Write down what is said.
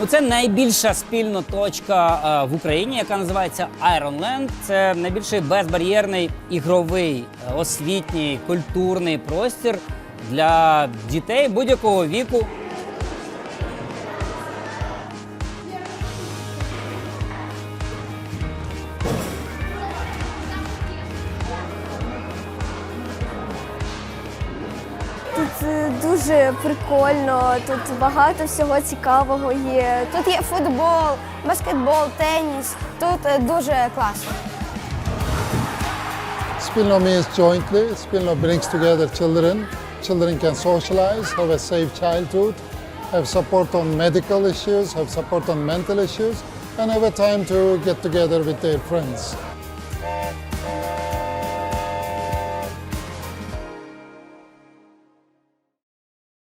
Ну, це найбільша спільна точка е, в Україні, яка називається Ironland. Це найбільший безбар'єрний ігровий, е, освітній, культурний простір для дітей будь-якого віку. Тут е, дуже прикольно, тут багато всього цікавого є. Тут є футбол, баскетбол, теніс. Тут е, дуже класно. Spilno means jointly. Spilno brings together children. Children can socialize, have a safe childhood, have support on medical issues, have support on mental issues, and have a time to get together with their friends.